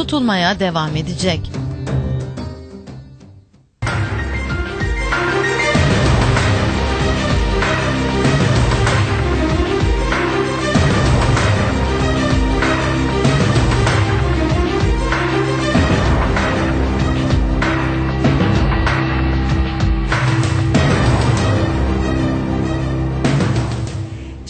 tutulmaya devam edecek.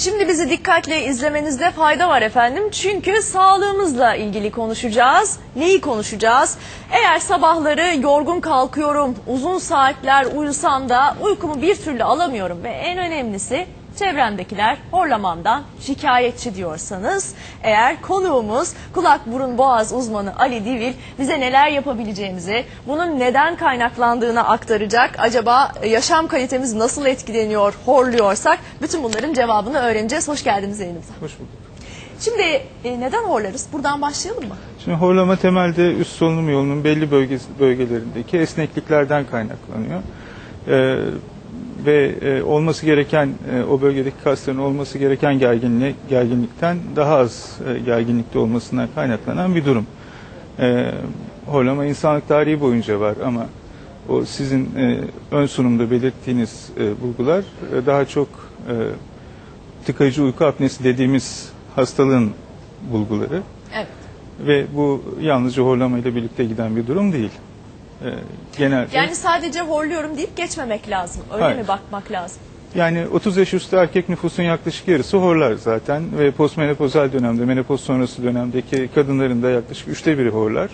Şimdi bizi dikkatle izlemenizde fayda var efendim. Çünkü sağlığımızla ilgili konuşacağız. Neyi konuşacağız? Eğer sabahları yorgun kalkıyorum, uzun saatler uyusam da uykumu bir türlü alamıyorum ve en önemlisi çevremdekiler horlamamdan şikayetçi diyorsanız eğer konuğumuz kulak burun boğaz uzmanı Ali Divil bize neler yapabileceğimizi bunun neden kaynaklandığını aktaracak. Acaba yaşam kalitemiz nasıl etkileniyor horluyorsak bütün bunların cevabını öğreneceğiz. Hoş geldiniz yayınımıza. Hoş bulduk. Şimdi e, neden horlarız? Buradan başlayalım mı? Şimdi horlama temelde üst solunum yolunun belli bölgesi, bölgelerindeki esnekliklerden kaynaklanıyor. Ee, ve e, olması gereken e, o bölgedeki kasların olması gereken gerginlik, gerginlikten daha az e, gerginlikte olmasından kaynaklanan bir durum. Ee, horlama insanlık tarihi boyunca var ama o sizin e, ön sunumda belirttiğiniz e, bulgular e, daha çok e, tıkayıcı uyku apnesi dediğimiz hastalığın bulguları. Evet. Ve bu yalnızca horlamayla birlikte giden bir durum değil. Ee, genelde Yani yani, sadece horluyorum deyip geçmemek lazım. Öyle Hayır. mi bakmak lazım? 30 yaş üstü erkek nüfusun yaklaşık yarısı horlar zaten ve postmenopozal dönemde, menopoz sonrası dönemdeki kadınların da yaklaşık üçte biri horlar.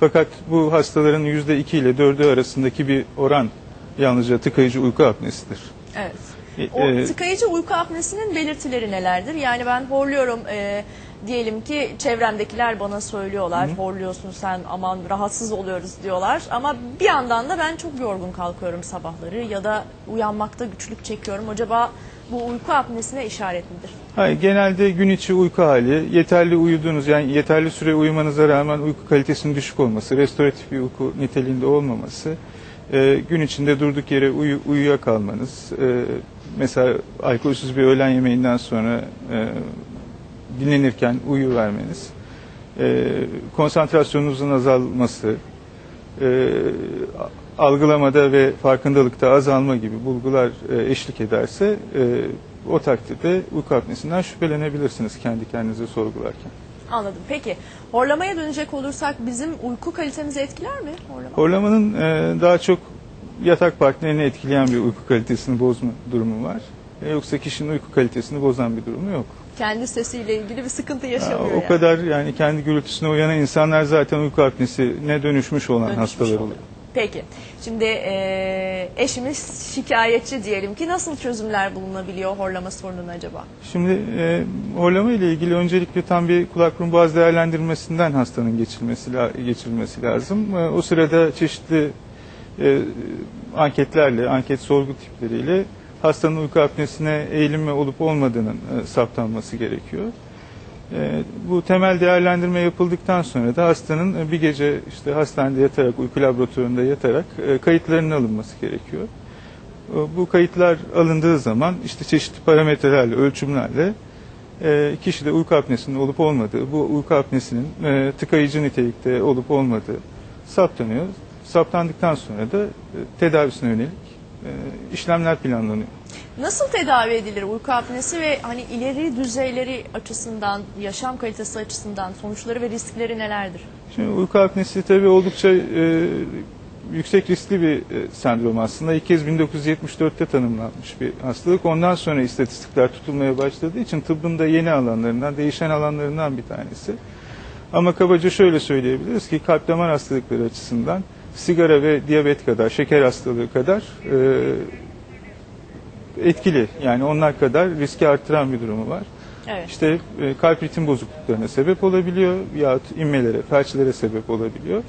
Fakat bu hastaların yüzde iki ile dördü arasındaki bir oran yalnızca tıkayıcı uyku apnesidir. Evet. E, O e, tıkayıcı uyku apnesinin belirtileri nelerdir? Yani ben horluyorum e, diyelim ki çevremdekiler bana söylüyorlar horluyorsun sen aman rahatsız oluyoruz diyorlar ama bir yandan da ben çok yorgun kalkıyorum sabahları ya da uyanmakta güçlük çekiyorum. Acaba bu uyku apnesine işaret midir? Hayır, genelde gün içi uyku hali, yeterli uyuduğunuz yani yeterli süre uyumanıza rağmen uyku kalitesinin düşük olması, restoratif bir uyku niteliğinde olmaması, e, gün içinde durduk yere uyu, uyuyakalmanız, e, mesela alkolsüz bir öğlen yemeğinden sonra e, dinlenirken uyu vermeniz, e, konsantrasyonunuzun azalması, e, algılamada ve farkındalıkta azalma gibi bulgular e, eşlik ederse e, o takdirde uyku apnesinden şüphelenebilirsiniz kendi kendinize sorgularken. Anladım. Peki horlamaya dönecek olursak bizim uyku kalitemizi etkiler mi horlama? Horlamanın e, daha çok yatak partnerini etkileyen bir uyku kalitesini bozma durumu var. Yoksa kişinin uyku kalitesini bozan bir durumu yok. Kendi sesiyle ilgili bir sıkıntı yaşamıyor o yani. kadar yani kendi gürültüsüne uyanan insanlar zaten uyku apnesine dönüşmüş olan Dönüşmüş hastalar oluyor. oluyor. Peki. Şimdi e, eşimiz şikayetçi diyelim ki nasıl çözümler bulunabiliyor horlama sorununa acaba? Şimdi e, horlama ile ilgili öncelikle tam bir kulak burun boğaz değerlendirmesinden hastanın geçilmesi geçirilmesi lazım. E, o sırada çeşitli e, anketlerle, anket sorgu tipleriyle hastanın uyku apnesine eğilimli olup olmadığının e, saptanması gerekiyor. E, bu temel değerlendirme yapıldıktan sonra da hastanın e, bir gece işte hastanede yatarak, uyku laboratuvarında yatarak e, kayıtlarının alınması gerekiyor. E, Bu kayıtlar alındığı zaman işte çeşitli parametrelerle, ölçümlerle e, kişide uyku apnesinin olup olmadığı, bu uyku apnesinin e, tıkayıcı nitelikte olup olmadığı saptanıyor. Saptandıktan sonra da e, tedavisine yönelik işlemler planlanıyor. Nasıl tedavi edilir uyku apnesi ve hani ileri düzeyleri açısından, yaşam kalitesi açısından sonuçları ve riskleri nelerdir? Şimdi uyku apnesi tabii oldukça e, yüksek riskli bir e, sendrom aslında. İlk kez 1974'te tanımlanmış bir hastalık. Ondan sonra istatistikler tutulmaya başladığı için tıbbın da yeni alanlarından, değişen alanlarından bir tanesi. Ama kabaca şöyle söyleyebiliriz ki kalp damar hastalıkları açısından sigara ve diyabet kadar, şeker hastalığı kadar e, etkili. Yani onlar kadar riski arttıran bir durumu var. Evet. İşte e, kalp ritim bozukluklarına sebep olabiliyor yahut inmelere, felçlere sebep olabiliyor.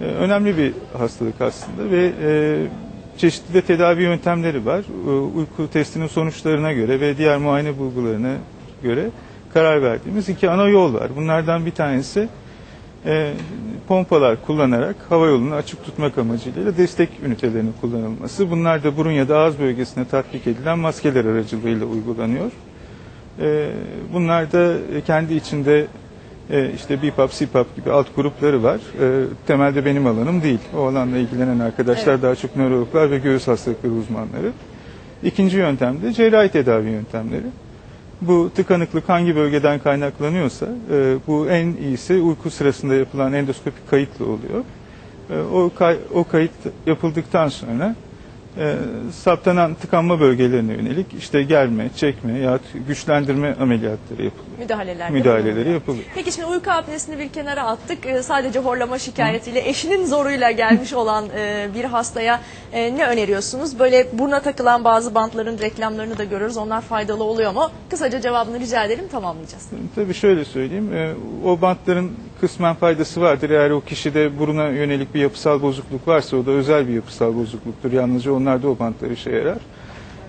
E, önemli bir hastalık aslında ve e, çeşitli de tedavi yöntemleri var. E, uyku testinin sonuçlarına göre ve diğer muayene bulgularına göre karar verdiğimiz iki ana yol var. Bunlardan bir tanesi e, pompalar kullanarak hava yolunu açık tutmak amacıyla destek ünitelerinin kullanılması. Bunlar da burun ya da ağız bölgesine tatbik edilen maskeler aracılığıyla uygulanıyor. E, bunlar da kendi içinde E, işte BIPAP, SIPAP gibi alt grupları var. E, temelde benim alanım değil. O alanla ilgilenen arkadaşlar Evet. daha çok nörologlar ve göğüs hastalıkları uzmanları. İkinci yöntem de cerrahi tedavi yöntemleri. Bu tıkanıklık hangi bölgeden kaynaklanıyorsa e, bu en iyisi uyku sırasında yapılan endoskopik kayıtla oluyor. E, o, kay- o kayıt yapıldıktan sonra e, saptanan tıkanma bölgelerine yönelik işte germe, çekme ya güçlendirme ameliyatları yapılıyor. Müdahaleler. Müdahaleleri yapılıyor. Peki şimdi uyku apnesini bir kenara attık. Ee, sadece horlama şikayetiyle eşinin zoruyla gelmiş olan e, bir hastaya e, ne öneriyorsunuz? Böyle buruna takılan bazı bantların reklamlarını da görüyoruz. Onlar faydalı oluyor mu? Kısaca cevabını rica edelim tamamlayacağız. Tabii şöyle söyleyeyim, e, o bantların kısmen faydası vardır. Eğer o kişide buruna yönelik bir yapısal bozukluk varsa o da özel bir yapısal bozukluktur. Yalnızca onlarda o bantlar işe yarar.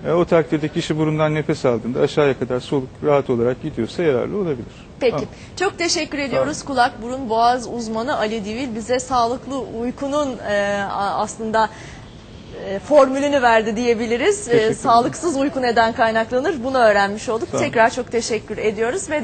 E, O takdirde kişi burundan nefes aldığında aşağıya kadar soluk rahat olarak gidiyorsa yararlı olabilir. Peki. Tamam. Çok teşekkür ediyoruz. Kulak, burun, boğaz uzmanı Ali Divil bize sağlıklı uykunun e, aslında e, formülünü verdi diyebiliriz. E, sağlıksız uyku neden kaynaklanır bunu öğrenmiş olduk. Olun. Tekrar çok teşekkür ediyoruz ve